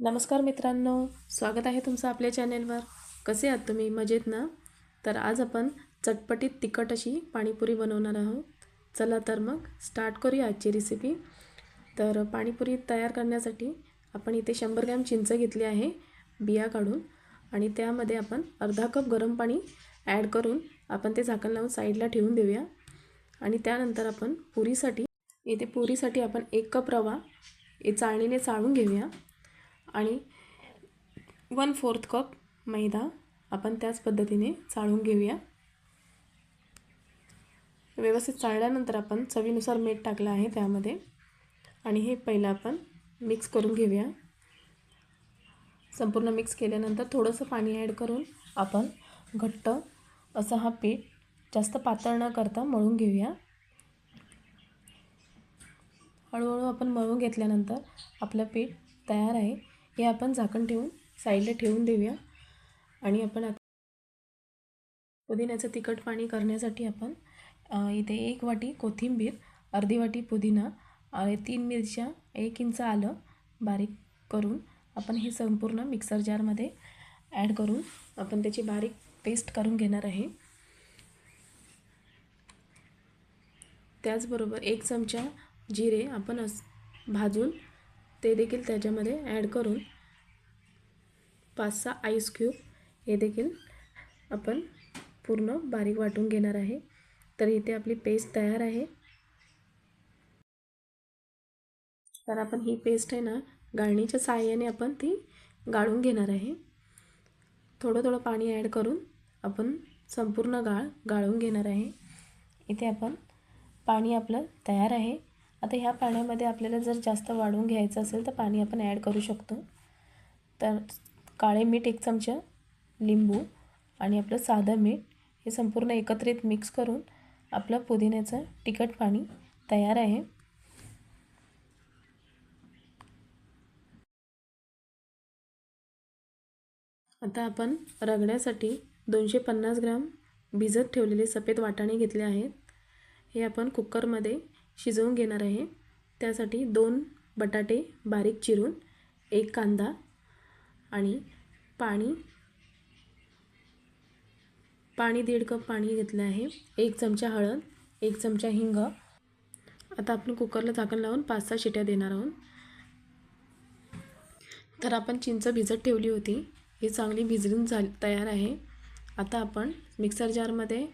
नमस्कार मित्रांनो स्वागत आहे तुमचं आपल्या चॅनेलवर. कसे आहात तुम्ही? मजेत ना? तर आज आपण चटपटीत तिखट अशी पाणीपुरी बनवणार आहोत. चला तर मग स्टार्ट करूया आजची रेसिपी तर पाणीपुरी तयार करण्यासाठी आपण इथे शंभर ग्रॅम चिंच घेतली आहे बिया काढून. आणि त्यामध्ये आपण अर्धा कप गरम पाणी ॲड करून आपण ते झाकण लावून साईडला ठेवून देऊया. आणि त्यानंतर आपण पुरीसाठी इथे पुरीसाठी आपण एक कप रवा हे चाळणीने चाळून घेऊया. आणि वन फोर्थ कप मैदा आपण त्याच पद्धतीने चाळून घेऊया. व्यवस्थित चाळल्यानंतर आपण चवीनुसार मीठ टाकलं आहे त्यामध्ये. आणि हे पहिलं आपण मिक्स करून घेऊया. संपूर्ण मिक्स केल्यानंतर थोडंसं पाणी ॲड करून आपण घट्ट असं हा पीठ जास्त पातळ न करता मळून घेऊया. हळूहळू आपण मळून घेतल्यानंतर आपलं पीठ तयार आहे. हे आपण झाकण ठेवून साईडला ठेवून देऊया. आणि आपण आता पुदिन्याचं तिखट पाणी करण्यासाठी आपण इथे एक वाटी कोथिंबीर अर्धी वाटी पुदिना आणि तीन मिरच्या एक इंच आलं बारीक करून आपण हे संपूर्ण मिक्सर जारमध्ये ॲड करून आपण त्याची बारीक पेस्ट करून घेणार आहे. त्याचबरोबर एक चमचा जिरे आपण भाजून ते देखील त्याच्यामध्ये ॲड करून पाच सहा आईस क्यूब हे देखील आपण पूर्ण बारीक वाटून घेणार आहे. तर इथे आपली पेस्ट तयार आहे. तर आपण ही पेस्ट आहे ना गाळणीच्या सहाय्याने आपण ती गाळून घेणार आहे. थोडं थोडं पाणी ॲड करून आपण संपूर्ण गाळ गाळून घेणार आहे. इथे आपण पाणी आपलं तयार आहे. आता ह्या पाण्यामध्ये आपल्याला जर जास्त वाढवून घ्यायचं असेल तर पाणी आपण ॲड करू शकतो. तर काळे मीठ एक चमचा लिंबू आणि आपलं साधं मीठ हे संपूर्ण एकत्रित मिक्स करून आपलं पुदिन्याचं तिखट पाणी तयार आहे. आता आपण रगड्यासाठी दोनशे पन्नास ग्राम भिजत ठेवलेले सफेद वाटाणे घेतले आहेत. हे आपण कुकरमध्ये शिजवून घेणार आहे. त्यासाठी दोन बटाटे बारीक चिरून एक कांदा आणि पाणी पाणी दीड कप पाणी घेतलं आहे. एक चमचा हळद एक चमचा हिंग. आता आपण कुकरला झाकण लावून पाच सहा शिट्या देणार आहोत. तर आपण चिंच भिजत ठेवली होती. ही चांगली भिजून झाली तयार आहे. आता आपण मिक्सर जारमध्ये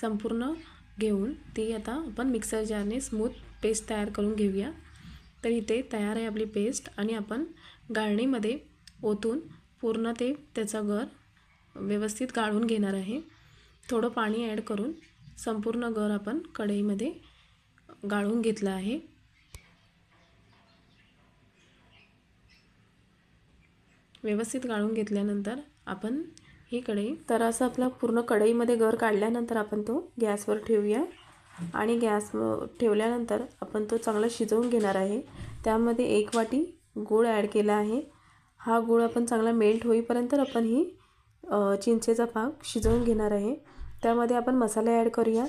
संपूर्ण घेऊन ती आता आपण मिक्सर जारने स्मूथ पेस्ट तयार करून घेऊया. तर इथे तयार आहे आपली पेस्ट आणि आपण गाळणीमध्ये ओतून पूर्ण ते त्याचा गर व्यवस्थित गाळून घेणार आहे. थोडं पाणी ॲड करून संपूर्ण गर आपण कढईमध्ये गाळून घेतलं आहे. व्यवस्थित गाळून घेतल्यानंतर आपण ही कढई. तर असं आपला पूर्ण कढईमध्ये गर काढल्यानंतर आपण तो गॅसवर ठेवूया. आणि गॅस ठेवल्यानंतर आपण तो चांगला शिजवून घेणार आहे. त्यामध्ये एक वाटी गूळ ॲड केला आहे. हा गूळ आपण चांगला मेल्ट होईपर्यंत आपण ही चिंचेचा पाक शिजवून घेणार आहे. त्यामध्ये आपण मसाले ॲड करूया.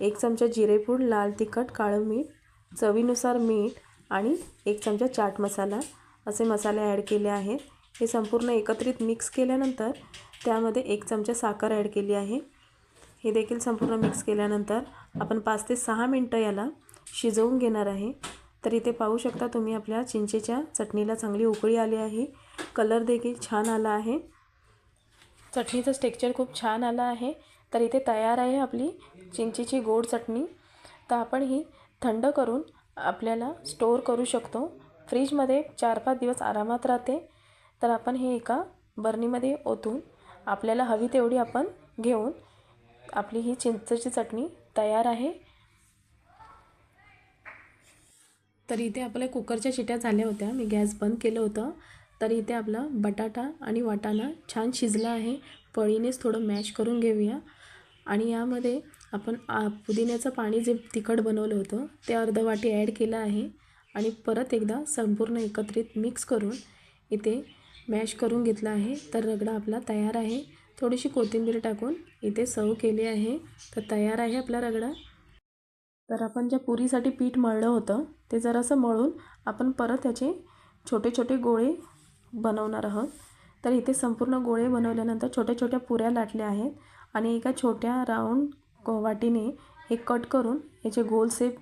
एक चमचा जिरेपूड लाल तिखट काळं मीठ चवीनुसार मीठ आणि एक चमचा चाट मसाला असे मसाले ॲड केले आहेत. हे संपूर्ण एकत्रित मिक्स केल्यानंतर त्यामध्ये एक चमचा साखर ॲड केली आहे. हे देखील संपूर्ण मिक्स केल्यानंतर आपण पाच ते सहा मिनटं याला शिजवून घेणार आहे. तर इथे पाहू शकता तुम्ही आपल्या चिंचेच्या चटणीला चांगली उकळी आली आहे. कलर देखील छान आला आहे. चटणीचं स्टेक्चर खूप छान आलं आहे. तर इथे तयार आहे आपली चिंचेची गोड चटणी. तर आपण ही थंड करून आपल्याला स्टोअर करू शकतो. फ्रीजमध्ये चार पाच दिवस आरामात राहते. तर आपण हे एका बर्नीमध्ये ओतून आपल्याला हवी तेवढी आपण घेऊन आपली ही चिंचेची चटणी तयार आहे. तर इथे आपल्या कुकरच्या शिट्या झाल्या होत्या. मी गॅस बंद केलं होतं. तर इथे आपला बटाटा आणि वाटाणा छान शिजला आहे. पळीनेच थोडं मॅश करून घेऊया. आणि यामध्ये आपण आ पुदिन्याचं पाणी जे तिखट बनवलं होतं ते अर्ध वाटी ॲड केलं आहे. आणि परत एकदा संपूर्ण एकत्रित मिक्स करून इथे मॅश करून घेतला आहे. तर रगडा आपला तयार आहे. थोडीशी कोथिंबीर टाकून इथे सर्व केली आहे. तर तयार आहे आपला रगडा. तर आपण ज्या पुरीसाठी पीठ मळलं होतं ते जरासं मळून आपण परत त्याचे छोटे छोटे गोळे बनवणार आहोत. तर इथे संपूर्ण गोळे बनवल्यानंतर छोट्या छोट्या पुऱ्या लाटल्या आहेत आणि एका छोट्या राऊंड क- वाटीने हे कट करून याचे गोल सेप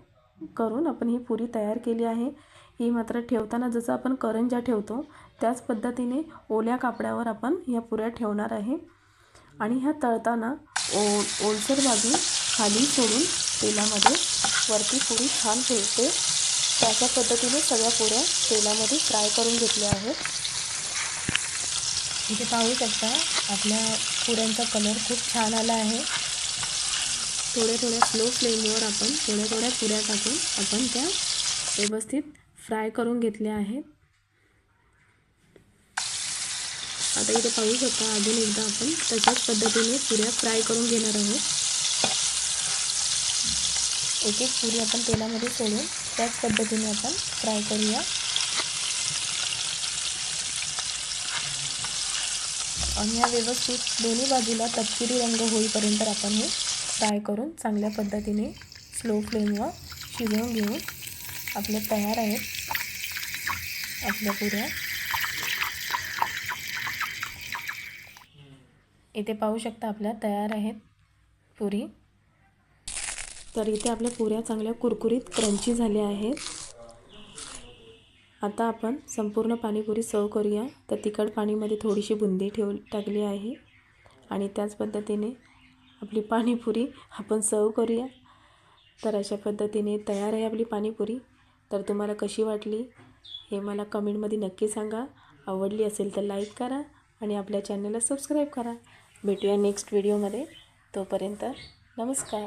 करून आपण ही पुरी तयार केली आहे. ही मात्र ठेवताना जसं आपण करंजा ठेवतो त्याच पद्धतीने ओल्या कापड्यावर आपण ह्या पुऱ्या ठेवणार आहे. आणि ह्या तळताना ओ ओलसर बाजू खाली सोडून तेलामध्ये वरती पुरी छान ठेवते त्याच्या पद्धतीने सगळ्या पुऱ्या तेलामध्ये फ्राय करून घेतल्या आहेत. इथे पाहू शकता आपल्या पुऱ्यांचा कलर खूप छान आला आहे. थोड्या थोड्या स्लो फ्लेमवर आपण थोड्या थोड्या पुऱ्या टाकून आपण त्या व्यवस्थित फ्राय करून घेतले आहेत. आता इथे पाहू शकता अजून एकदा आपण तशाच पद्धतीने पुऱ्या फ्राय करून घेणार आहोत. एक एक पुरी आपण तेलामध्ये सोडून त्याच पद्धतीने आपण फ्राय करूया. आणि ह्या व्यवस्थित दोन्ही बाजूला तपकिरी रंग होईपर्यंत आपण हे फ्राय करून चांगल्या पद्धतीने स्लो फ्लेमवर शिजवून घेऊ. आपल्या तयार आहेत. आपल्या पुऱ्या. इथे पाहू शकता आपल्या तयार आहेत पुरी. तर इथे आपल्या पुऱ्या चांगल्या कुरकुरीत क्रंची झाल्या आहेत. आता आपण संपूर्ण पाणीपुरी सर्व करूया. तर तिखट पाणीमध्ये थोडीशी बुंदी ठेव टाकली आहे. आणि त्याच पद्धतीने आपली पाणीपुरी आपण सर्व करूया. तर अशा पद्धतीने तयार आहे आपली पाणीपुरी. तर तुम्हाला कशी वाटली हे मला कमेंटमध्ये नक्की सांगा. आवडली असेल तर लाईक करा आणि आपल्या चॅनलला सबस्क्राईब करा. भेटूया नेक्स्ट व्हिडिओमध्ये. तोपर्यंत नमस्कार.